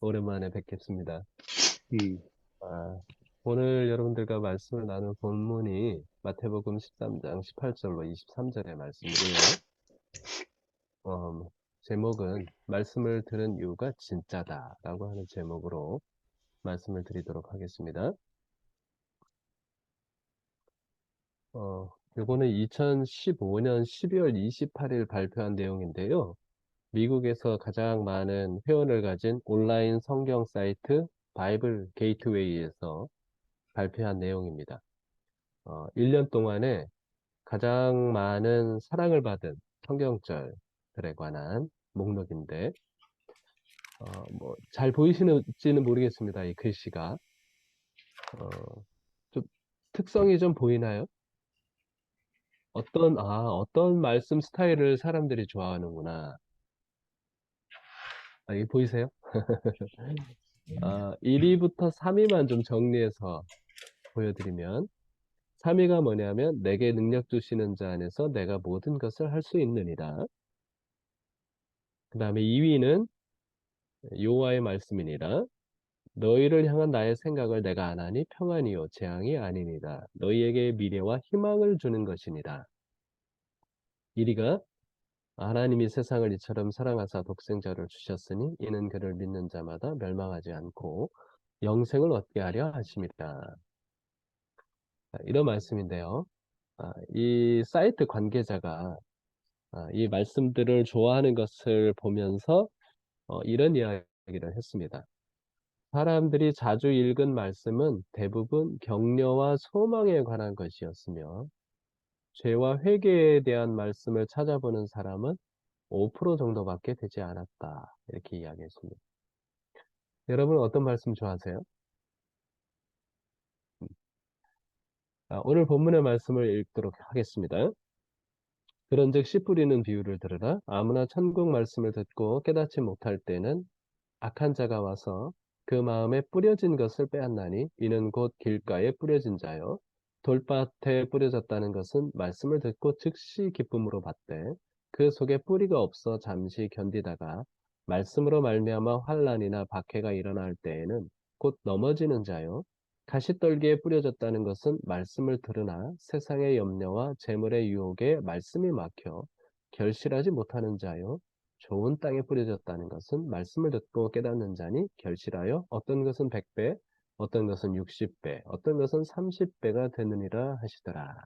오랜만에 뵙겠습니다. 음, 아, 오늘 여러분들과 말씀을 나눌 본문이 마태복음 13장 18절로 23절의 말씀이고요. 어, 제목은 말씀을 들은 이유가 진짜다 라고 하는 제목으로 말씀을 드리도록 하겠습니다. 어, 요거는 2015년 12월 28일 발표한 내용인데요. 미국에서 가장 많은 회원을 가진 온라인 성경 사이트 바이블 게이트웨이에서 발표한 내용입니다. 어, 1년 동안에 가장 많은 사랑을 받은 성경절들에 관한 목록인데, 어, 뭐, 잘 보이시는지는 모르겠습니다. 이 글씨가. 어, 좀 특성이 좀 보이나요? 어떤, 아, 어떤 말씀 스타일을 사람들이 좋아하는구나. 아, 이 보이세요? 아, 1위부터 3위만 좀 정리해서 보여드리면 3위가 뭐냐면 내게 능력 주시는 자 안에서 내가 모든 것을 할 수 있느니라. 그 다음에 2위는 여호와의 말씀이니라. 너희를 향한 나의 생각을 내가 안 하니 평안이요 재앙이 아니니라. 너희에게 미래와 희망을 주는 것이니라. 1위가 하나님이 세상을 이처럼 사랑하사 독생자를 주셨으니 이는 그를 믿는 자마다 멸망하지 않고 영생을 얻게 하려 하심이라. 이런 말씀인데요. 아, 이 사이트 관계자가 아, 이 말씀들을 좋아하는 것을 보면서 어, 이런 이야기를 했습니다. 사람들이 자주 읽은 말씀은 대부분 격려와 소망에 관한 것이었으며 죄와 회개에 대한 말씀을 찾아보는 사람은 5% 정도밖에 되지 않았다. 이렇게 이야기했습니다. 여러분 어떤 말씀 좋아하세요? 아, 오늘 본문의 말씀을 읽도록 하겠습니다. 그런즉 씨 뿌리는 비유를 들으라. 아무나 천국 말씀을 듣고 깨닫지 못할 때는 악한 자가 와서 그 마음에 뿌려진 것을 빼앗나니 이는 곧 길가에 뿌려진 자요. 돌밭에 뿌려졌다는 것은 말씀을 듣고 즉시 기쁨으로 받되 그 속에 뿌리가 없어 잠시 견디다가 말씀으로 말미암아 환란이나 박해가 일어날 때에는 곧 넘어지는 자요. 가시떨기에 뿌려졌다는 것은 말씀을 들으나 세상의 염려와 재물의 유혹에 말씀이 막혀 결실하지 못하는 자요. 좋은 땅에 뿌려졌다는 것은 말씀을 듣고 깨닫는 자니 결실하여 어떤 것은 100배, 어떤 것은 60배, 어떤 것은 30배가 되느니라 하시더라.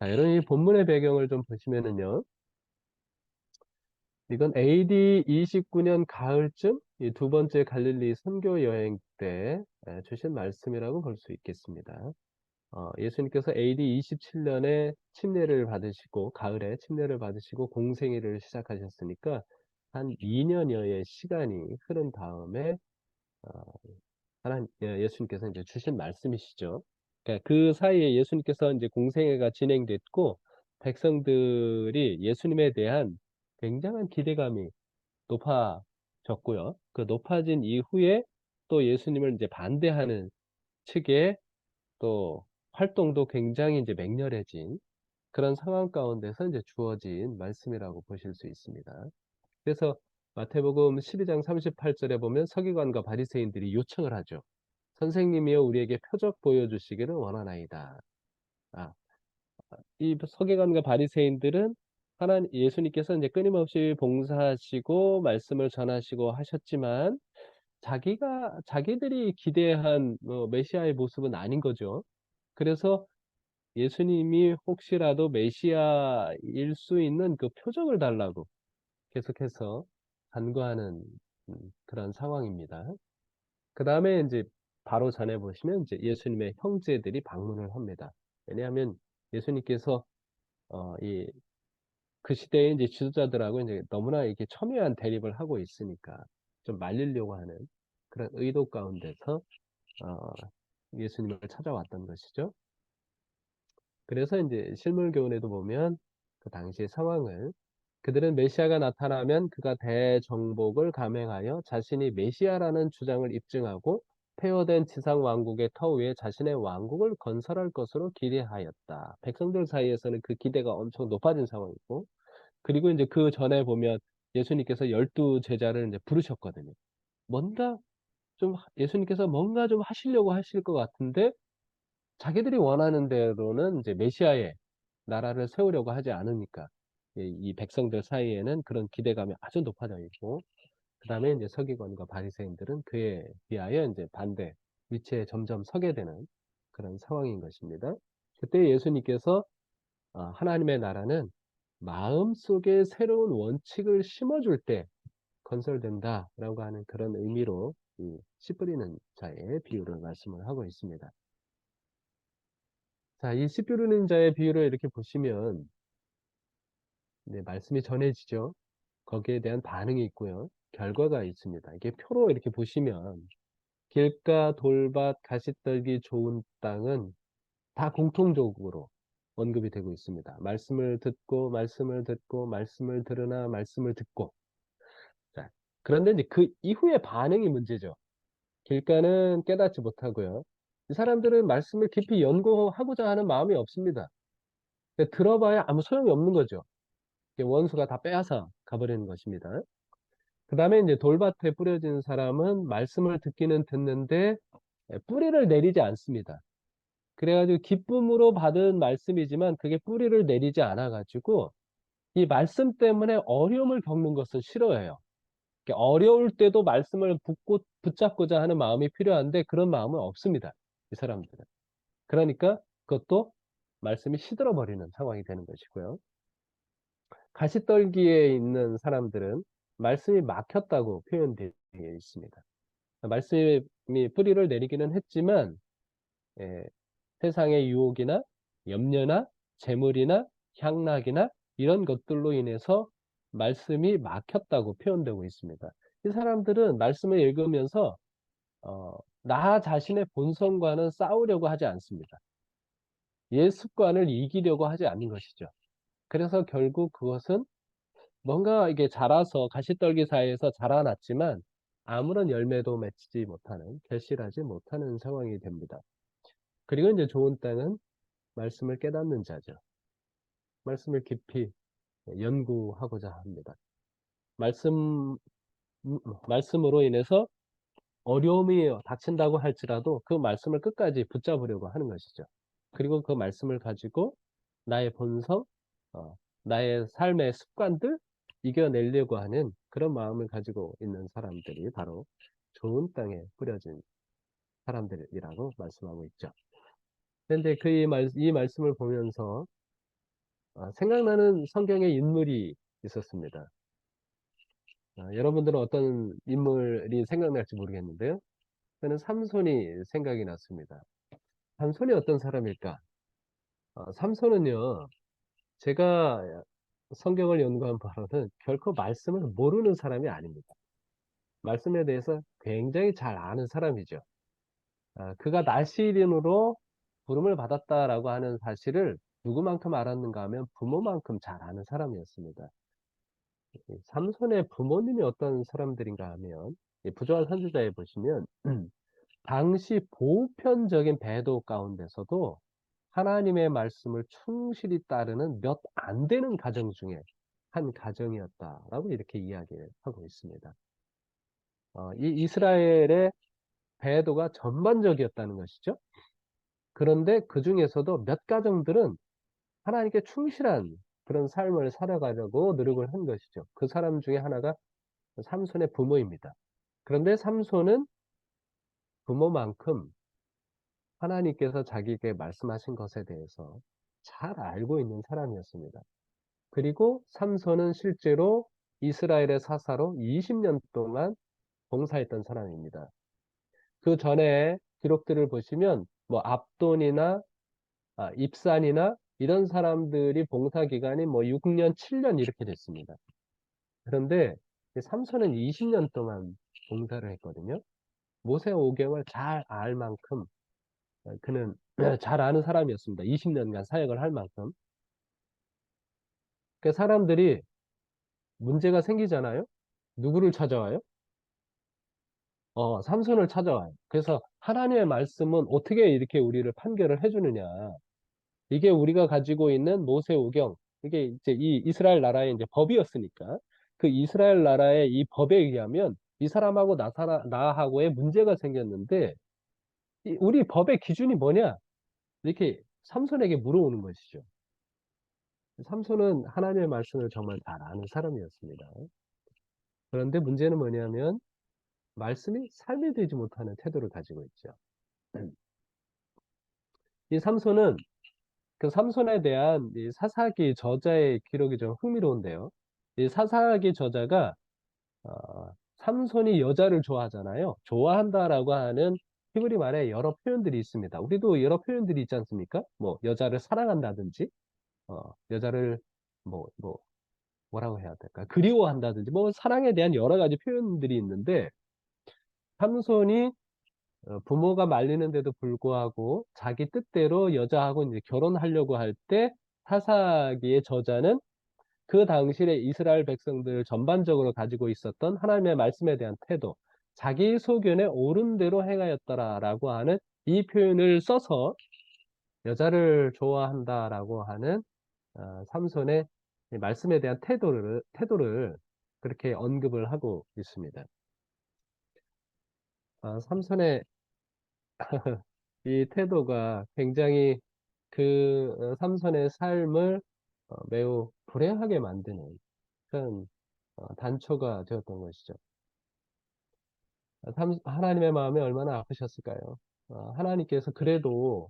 자, 여러분 이 본문의 배경을 좀 보시면은요. 이건 AD 29년 가을쯤 이 두 번째 갈릴리 선교 여행 때 주신 말씀이라고 볼 수 있겠습니다. 어, 예수님께서 AD 27년에 침례를 받으시고 가을에 침례를 받으시고 공생애를 시작하셨으니까 한 2년여의 시간이 흐른 다음에 어, 하나님 예, 예수님께서 이제 주신 말씀이시죠. 그러니까 그 사이에 예수님께서 이제 공생애가 진행됐고 백성들이 예수님에 대한 굉장한 기대감이 높아졌고요. 그 높아진 이후에 또 예수님을 이제 반대하는 측의 또 활동도 굉장히 이제 맹렬해진 그런 상황 가운데서 이제 주어진 말씀이라고 보실 수 있습니다. 그래서 마태복음 12장 38절에 보면 서기관과 바리새인들이 요청을 하죠. 선생님이여 우리에게 표적 보여주시기를 원하나이다. 아, 이 서기관과 바리새인들은 하나님 예수님께서 이제 끊임없이 봉사하시고 말씀을 전하시고 하셨지만 자기가 자기들이 기대한 뭐 메시아의 모습은 아닌 거죠. 그래서 예수님이 혹시라도 메시아일 수 있는 그 표적을 달라고 계속해서 간구하는 음, 그런 상황입니다. 그 다음에 이제 바로 전해 보시면 이제 예수님의 형제들이 방문을 합니다. 왜냐하면 예수님께서 어, 이 그 시대에 이제 지도자들하고 이제 너무나 이렇게 첨예한 대립을 하고 있으니까 좀 말리려고 하는 그런 의도 가운데서 어, 예수님을 찾아왔던 것이죠. 그래서 이제 실물 교훈에도 보면 그 당시의 상황을 그들은 메시아가 나타나면 그가 대정복을 감행하여 자신이 메시아라는 주장을 입증하고 폐허된 지상 왕국의 터 위에 자신의 왕국을 건설할 것으로 기대하였다. 백성들 사이에서는 그 기대가 엄청 높아진 상황이고, 그리고 이제 그 전에 보면 예수님께서 열두 제자를 이제 부르셨거든요. 뭔가 좀 예수님께서 뭔가 좀 하시려고 하실 것 같은데 자기들이 원하는 대로는 이제 메시아의 나라를 세우려고 하지 않으니까 이, 이 백성들 사이에는 그런 기대감이 아주 높아져 있고 그 다음에 이제 서기관과 바리새인들은 그에 비하여 이제 반대 위치에 점점 서게 되는 그런 상황인 것입니다. 그때 예수님께서 어, 하나님의 나라는 마음속에 새로운 원칙을 심어줄 때 건설된다라고 하는 그런 의미로 이씨 뿌리는 자의 비유를 말씀을 하고 있습니다. 자, 이씨 뿌리는 자의 비유를 이렇게 보시면 네, 말씀이 전해지죠. 거기에 대한 반응이 있고요. 결과가 있습니다. 이게 표로 이렇게 보시면 길가, 돌밭, 가시떨기 좋은 땅은 다 공통적으로 언급이 되고 있습니다. 말씀을 듣고 말씀을 듣고 말씀을 들으나 말씀을 듣고 자, 그런데 이제 그 이후의 반응이 문제죠. 길가는 깨닫지 못하고요. 이 사람들은 말씀을 깊이 연구하고자 하는 마음이 없습니다. 들어봐야 아무 소용이 없는 거죠. 원수가 다 빼앗아 가버리는 것입니다. 그 다음에 이제 돌밭에 뿌려진 사람은 말씀을 듣기는 듣는데 뿌리를 내리지 않습니다. 그래가지고 기쁨으로 받은 말씀이지만 그게 뿌리를 내리지 않아가지고 이 말씀 때문에 어려움을 겪는 것을 싫어해요. 어려울 때도 말씀을 붙고, 붙잡고자 하는 마음이 필요한데 그런 마음은 없습니다. 이 사람들은. 그러니까 그것도 말씀이 시들어 버리는 상황이 되는 것이고요. 가시떨기에 있는 사람들은 말씀이 막혔다고 표현되어 있습니다. 말씀이 뿌리를 내리기는 했지만 예, 세상의 유혹이나 염려나 재물이나 향락이나 이런 것들로 인해서 말씀이 막혔다고 표현되고 있습니다. 이 사람들은 말씀을 읽으면서 어, 나 자신의 본성과는 싸우려고 하지 않습니다. 옛 습관을 이기려고 하지 않는 것이죠. 그래서 결국 그것은 뭔가 이게 자라서 가시떨기 사이에서 자라났지만 아무런 열매도 맺지 못하는, 결실하지 못하는 상황이 됩니다. 그리고 이제 좋은 땅은 말씀을 깨닫는 자죠. 말씀을 깊이 연구하고자 합니다. 말씀, 말씀으로 인해서 어려움이 닥친다고 할지라도 그 말씀을 끝까지 붙잡으려고 하는 것이죠. 그리고 그 말씀을 가지고 나의 본성, 어, 나의 삶의 습관들 이겨내려고 하는 그런 마음을 가지고 있는 사람들이 바로 좋은 땅에 뿌려진 사람들이라고 말씀하고 있죠. 그런데 그이 말, 이 말씀을 보면서 어, 생각나는 성경의 인물이 있었습니다. 어, 여러분들은 어떤 인물이 생각날지 모르겠는데요. 저는 삼손이 생각이 났습니다. 삼손이 어떤 사람일까? 어, 삼손은요, 제가 성경을 연구한 바로는 결코 말씀을 모르는 사람이 아닙니다. 말씀에 대해서 굉장히 잘 아는 사람이죠. 아, 그가 나시린으로 부름을 받았다라고 하는 사실을 누구만큼 알았는가 하면 부모만큼 잘 아는 사람이었습니다. 삼손의 부모님이 어떤 사람들인가 하면 부조한 선지자에 보시면 당시 보편적인 배도 가운데서도 하나님의 말씀을 충실히 따르는 몇 안 되는 가정 중에 한 가정이었다라고 이렇게 이야기를 하고 있습니다. 어, 이 이스라엘의 배도가 전반적이었다는 것이죠. 그런데 그 중에서도 몇 가정들은 하나님께 충실한 그런 삶을 살아가려고 노력을 한 것이죠. 그 사람 중에 하나가 삼손의 부모입니다. 그런데 삼손은 부모만큼 하나님께서 자기에게 말씀하신 것에 대해서 잘 알고 있는 사람이었습니다. 그리고 삼손은 실제로 이스라엘의 사사로 20년 동안 봉사했던 사람입니다. 그 전에 기록들을 보시면 뭐 압돈이나 아, 입산이나 이런 사람들이 봉사 기간이 뭐 6년, 7년 이렇게 됐습니다. 그런데 삼손은 20년 동안 봉사를 했거든요. 모세 오경을 잘알 만큼 어, 그는 잘 아는 사람이었습니다. 20년간 사역을 할 만큼. 그 사람들이 문제가 생기잖아요. 누구를 찾아와요? 어, 삼손을 찾아와요. 그래서 하나님의 말씀은 어떻게 이렇게 우리를 판결을 해주느냐. 이게 우리가 가지고 있는 모세오경, 이게 이제 이 이스라엘 나라의 이제 법이었으니까 그 이스라엘 나라의 이 법에 의하면 이 사람하고 나 나하고의 문제가 생겼는데 이 우리 법의 기준이 뭐냐? 이렇게 삼손에게 물어오는 것이죠. 삼손은 하나님의 말씀을 정말 잘 아는 사람이었습니다. 그런데 문제는 뭐냐면 말씀이 삶이 되지 못하는 태도를 가지고 있죠. 이 삼손은 그 삼손에 대한 이 사사기 저자의 기록이 좀 흥미로운데요. 이 사사기 저자가 어, 삼손이 여자를 좋아하잖아요. 좋아한다라고 하는 히브리 말에 여러 표현들이 있습니다. 우리도 여러 표현들이 있지 않습니까? 뭐 여자를 사랑한다든지, 어, 여자를 뭐, 뭐 뭐라고 해야 될까? 그리워한다든지, 뭐 사랑에 대한 여러 가지 표현들이 있는데 삼손이 어, 부모가 말리는데도 불구하고 자기 뜻대로 여자하고 이제 결혼하려고 할 때 사사기의 저자는 그 당시에 이스라엘 백성들 전반적으로 가지고 있었던 하나님의 말씀에 대한 태도, 자기 소견에 옳은 대로 행하였더라라고 하는 이 표현을 써서 여자를 좋아한다라고 하는 어, 삼손의 말씀에 대한 태도를 태도를 그렇게 언급을 하고 있습니다. 아, 삼손의 이 태도가 굉장히 그 어, 삼손의 삶을 어, 매우 불행하게 만드는 그런 어, 단초가 되었던 것이죠. 하나님의 마음이 얼마나 아프셨을까요? 하나님께서 그래도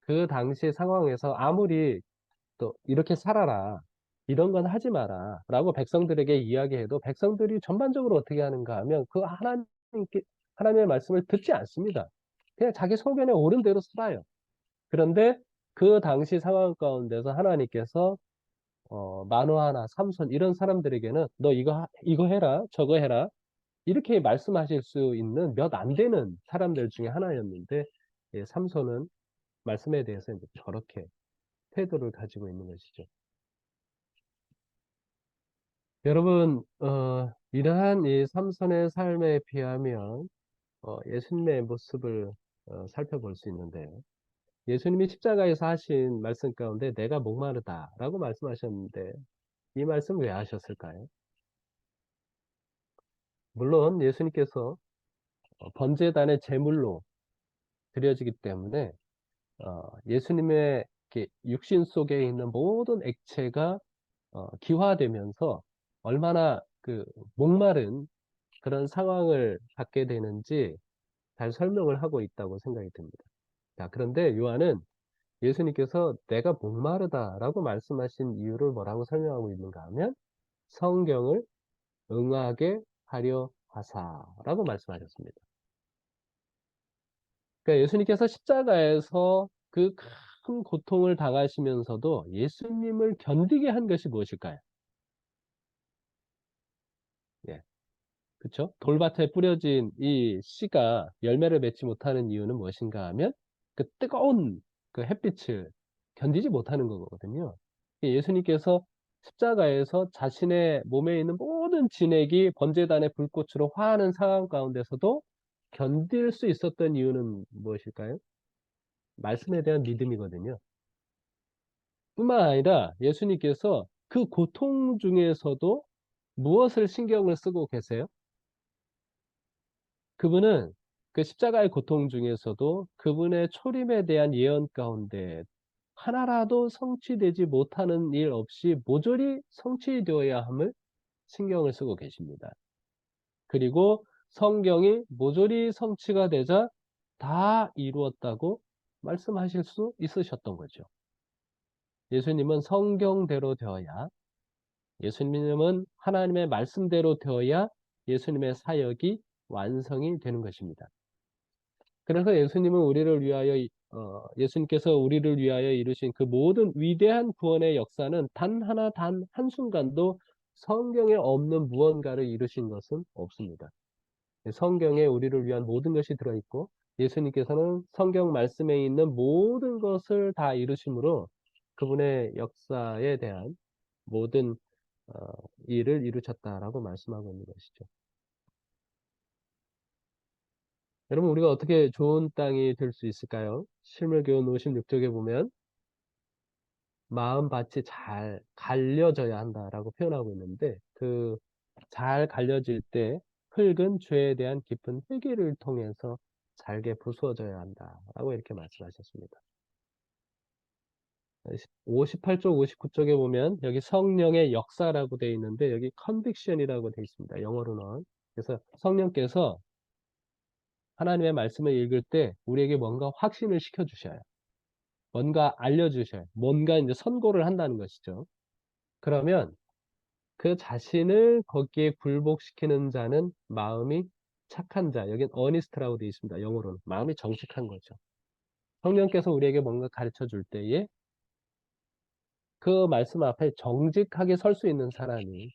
그 당시 상황에서 아무리 또 이렇게 살아라 이런 건 하지 마라 라고 백성들에게 이야기해도 백성들이 전반적으로 어떻게 하는가 하면 그 하나님께 하나님의 말씀을 듣지 않습니다. 그냥 자기 소견에 옳은 대로 살아요. 그런데 그 당시 상황 가운데서 하나님께서 어, 마노아나 삼손 이런 사람들에게는 너 이거 이거 해라 저거 해라 이렇게 말씀하실 수 있는 몇 안 되는 사람들 중에 하나였는데 예, 삼손은 말씀에 대해서 이제 저렇게 태도를 가지고 있는 것이죠. 여러분 어, 이러한 이 삼손의 삶에 비하면 어, 예수님의 모습을 어, 살펴볼 수 있는데요. 예수님이 십자가에서 하신 말씀 가운데 내가 목마르다 라고 말씀하셨는데 이 말씀 왜 하셨을까요? 물론 예수님께서 어, 번제단의 제물로 드려지기 때문에 어, 예수님의 육신 속에 있는 모든 액체가 어, 기화되면서 얼마나 그 목마른 그런 상황을 갖게 되는지 잘 설명을 하고 있다고 생각이 듭니다. 자, 그런데 요한은 예수님께서 내가 목마르다라고 말씀하신 이유를 뭐라고 설명하고 있는가 하면 성경을 응하게 하려 하사라고 말씀하셨습니다. 그러니까 예수님께서 십자가에서 그 큰 고통을 당하시면서도 예수님을 견디게 한 것이 무엇일까요? 예. 그쵸? 돌밭에 뿌려진 이 씨가 열매를 맺지 못하는 이유는 무엇인가 하면 그 뜨거운 그 햇빛을 견디지 못하는 거거든요. 예수님께서 십자가에서 자신의 몸에 있는 모든 진액이 번제단의 불꽃으로 화하는 상황 가운데서도 견딜 수 있었던 이유는 무엇일까요? 말씀에 대한 믿음이거든요. 뿐만 아니라 예수님께서 그 고통 중에서도 무엇을 신경을 쓰고 계세요? 그분은 그 십자가의 고통 중에서도 그분의 초림에 대한 예언 가운데 하나라도 성취되지 못하는 일 없이 모조리 성취되어야 함을 신경을 쓰고 계십니다. 그리고 성경이 모조리 성취가 되자 다 이루었다고 말씀하실 수 있으셨던 거죠. 예수님은 성경대로 되어야 예수님은 하나님의 말씀대로 되어야 예수님의 사역이 완성이 되는 것입니다. 그래서 예수님은 우리를 위하여 어, 예수님께서 우리를 위하여 이루신 그 모든 위대한 구원의 역사는 단 하나 단 한순간도 성경에 없는 무언가를 이루신 것은 없습니다. 성경에 우리를 위한 모든 것이 들어있고 예수님께서는 성경 말씀에 있는 모든 것을 다 이루심으로 그분의 역사에 대한 모든 어, 일을 이루셨다라고 말씀하고 있는 것이죠. 여러분 우리가 어떻게 좋은 땅이 될 수 있을까요? 실물교훈 56쪽에 보면 마음밭이 잘 갈려져야 한다라고 표현하고 있는데 그 잘 갈려질 때 흙은 죄에 대한 깊은 회개를 통해서 잘게 부수어져야 한다라고 이렇게 말씀하셨습니다. 58쪽, 59쪽에 보면 여기 성령의 역사라고 되어 있는데 여기 conviction이라고 되어 있습니다. 영어로는. 그래서 성령께서 하나님의 말씀을 읽을 때 우리에게 뭔가 확신을 시켜 주셔요. 뭔가 알려 주셔요. 뭔가 이제 선고를 한다는 것이죠. 그러면 그 자신을 거기에 굴복시키는 자는 마음이 착한 자. 여긴 어니스트라고 되어 있습니다. 영어로는. 마음이 정직한 거죠. 성령께서 우리에게 뭔가 가르쳐 줄 때에 그 말씀 앞에 정직하게 설 수 있는 사람이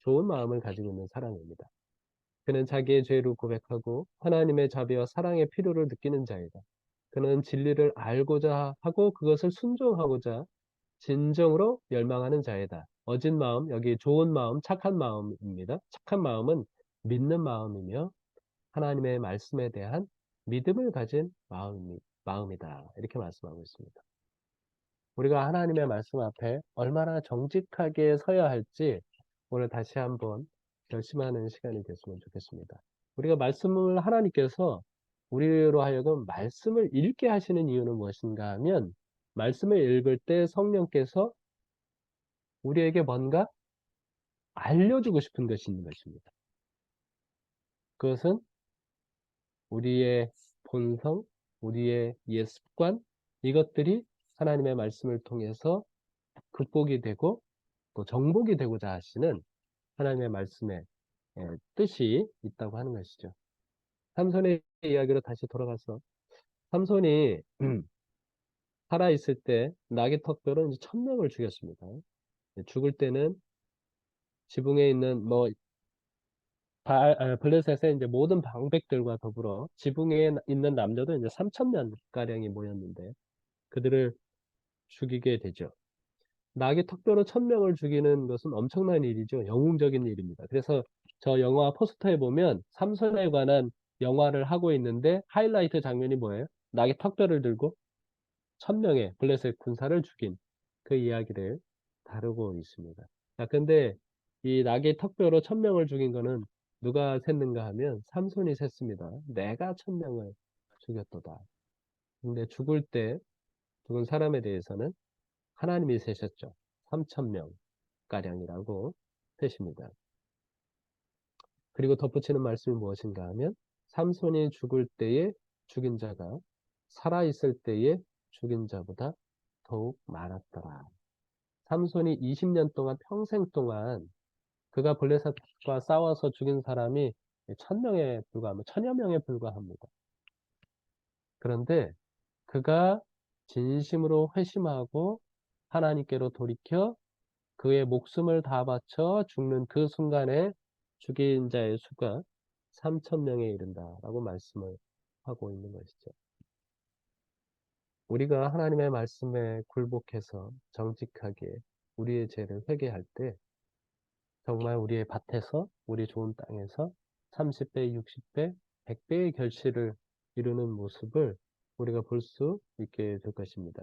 좋은 마음을 가지고 있는 사람입니다. 그는 자기의 죄를 고백하고 하나님의 자비와 사랑의 필요를 느끼는 자이다. 그는 진리를 알고자 하고 그것을 순종하고자 진정으로 열망하는 자이다. 어진 마음, 여기 좋은 마음, 착한 마음입니다. 착한 마음은 믿는 마음이며 하나님의 말씀에 대한 믿음을 가진 마음이, 마음이다. 이렇게 말씀하고 있습니다. 우리가 하나님의 말씀 앞에 얼마나 정직하게 서야 할지 오늘 다시 한번 결심하는 시간이 됐으면 좋겠습니다. 우리가 말씀을 하나님께서 우리로 하여금 말씀을 읽게 하시는 이유는 무엇인가 하면 말씀을 읽을 때 성령께서 우리에게 뭔가 알려주고 싶은 것이 있는 것입니다. 그것은 우리의 본성, 우리의 옛 습관, 이것들이 하나님의 말씀을 통해서 극복이 되고 또 정복이 되고자 하시는 하나님의 말씀의 예, 뜻이 있다고 하는 것이죠. 삼손의 이야기로 다시 돌아가서 삼손이 살아 있을 때 나귀 턱뼈로 이제 천 명을 죽였습니다. 예, 죽을 때는 지붕에 있는 뭐 아, 블레셋의 이제 모든 방백들과 더불어 지붕에 있는 남자도 이제 3천 명 가량이 모였는데 그들을 죽이게 되죠. 낙의 턱뼈로 천명을 죽이는 것은 엄청난 일이죠. 영웅적인 일입니다. 그래서 저 영화 포스터에 보면 삼선에 관한 영화를 하고 있는데 하이라이트 장면이 뭐예요? 낙의 턱뼈를 들고 천명의 블레셋 군사를 죽인 그 이야기를 다루고 있습니다. 자, 근데 이 낙의 턱뼈로 천명을 죽인 거는 누가 셌는가 하면 삼손이 셌습니다. 내가 천명을 죽였도다. 근데 죽을 때 죽은 사람에 대해서는 하나님이 세셨죠. 3천명 가량이라고 세십니다. 그리고 덧붙이는 말씀이 무엇인가 하면 삼손이 죽을 때에 죽인 자가 살아있을 때에 죽인 자보다 더욱 많았더라. 삼손이 20년 동안 평생 동안 그가 블레셋과 싸워서 죽인 사람이 천명에 불과합니다. 천여 명에 불과합니다. 그런데 그가 진심으로 회심하고 하나님께로 돌이켜 그의 목숨을 다 바쳐 죽는 그 순간에 죽인 자의 수가 3천 명에 이른다라고 말씀을 하고 있는 것이죠. 우리가 하나님의 말씀에 굴복해서 정직하게 우리의 죄를 회개할 때 정말 우리의 밭에서 우리 좋은 땅에서 30배, 60배, 100배의 결실을 이루는 모습을 우리가 볼 수 있게 될 것입니다.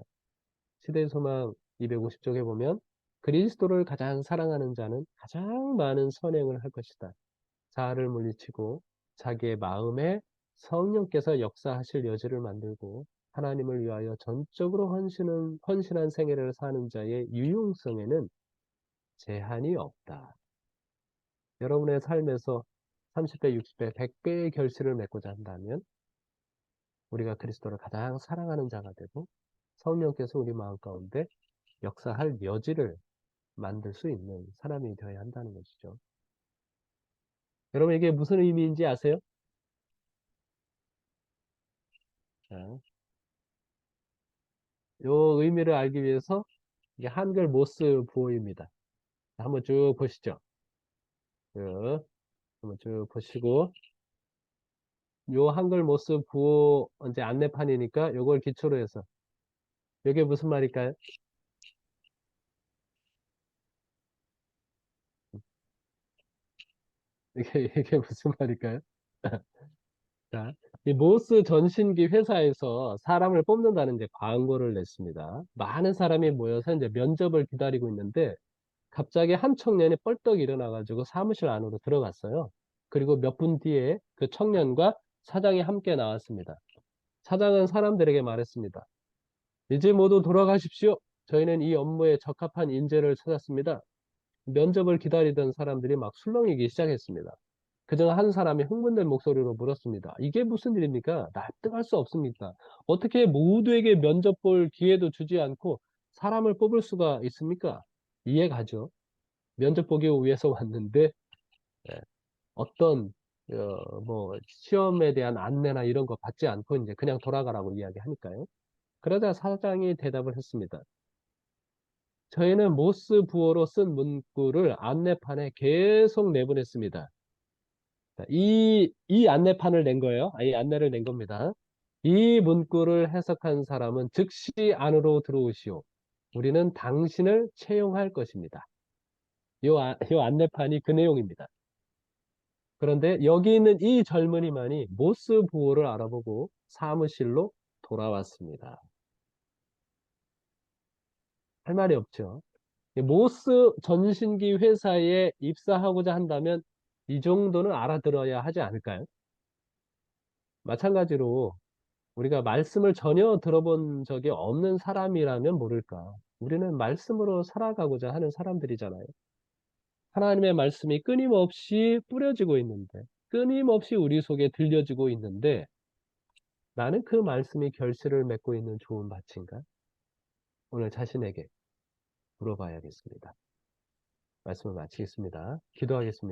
시대의 소망 250쪽에 보면 그리스도를 가장 사랑하는 자는 가장 많은 선행을 할 것이다. 자아를 물리치고 자기의 마음에 성령께서 역사하실 여지를 만들고 하나님을 위하여 전적으로 헌신은, 헌신한 생애를 사는 자의 유용성에는 제한이 없다. 여러분의 삶에서 30배, 60배, 100배의 결실을 맺고자 한다면 우리가 그리스도를 가장 사랑하는 자가 되고 성령께서 우리 마음 가운데 역사할 여지를 만들 수 있는 사람이 되어야 한다는 것이죠. 여러분 이게 무슨 의미인지 아세요? 자, 요 의미를 알기 위해서 이게 한글 모스 부호입니다. 한번 쭉 보시죠. 쭉 한번 쭉 보시고 요 한글 모스 부호 이제 안내판이니까 요걸 기초로 해서 이게 무슨 말일까요? 이게, 이게 무슨 말일까요? 자, 이 모스 전신기 회사에서 사람을 뽑는다는 이제 광고를 냈습니다. 많은 사람이 모여서 이제 면접을 기다리고 있는데 갑자기 한 청년이 뻘떡 일어나가지고 사무실 안으로 들어갔어요. 그리고 몇 분 뒤에 그 청년과 사장이 함께 나왔습니다. 사장은 사람들에게 말했습니다. 이제 모두 돌아가십시오. 저희는 이 업무에 적합한 인재를 찾았습니다. 면접을 기다리던 사람들이 막 술렁이기 시작했습니다. 그중 한 사람이 흥분된 목소리로 물었습니다. 이게 무슨 일입니까? 납득할 수 없습니다. 어떻게 모두에게 면접 볼 기회도 주지 않고 사람을 뽑을 수가 있습니까? 이해 가죠? 면접 보기 위해서 왔는데 예, 어떤 어, 뭐 시험에 대한 안내나 이런 거 받지 않고 이제 그냥 돌아가라고 이야기하니까요. 그러자 사장이 대답을 했습니다. 저희는 모스 부호로 쓴 문구를 안내판에 계속 내보냈습니다. 자, 이, 이 안내판을 낸 거예요. 아, 이 안내를 낸 겁니다. 이 문구를 해석한 사람은 즉시 안으로 들어오시오. 우리는 당신을 채용할 것입니다. 요, 아- 요 안내판이 그 내용입니다. 그런데 여기 있는 이 젊은이만이 모스 부호를 알아보고 사무실로 돌아왔습니다. 할 말이 없죠. 이 모스 전신기 회사에 입사하고자 한다면 이 정도는 알아들어야 하지 않을까요? 마찬가지로 우리가 말씀을 전혀 들어본 적이 없는 사람이라면 모를까. 우리는 말씀으로 살아가고자 하는 사람들이잖아요. 하나님의 말씀이 끊임없이 뿌려지고 있는데, 끊임없이 우리 속에 들려지고 있는데, 나는 그 말씀이 결실을 맺고 있는 좋은 밭인가? 오늘 자신에게 물어봐야겠습니다. 말씀을 마치겠습니다. 기도하겠습니다.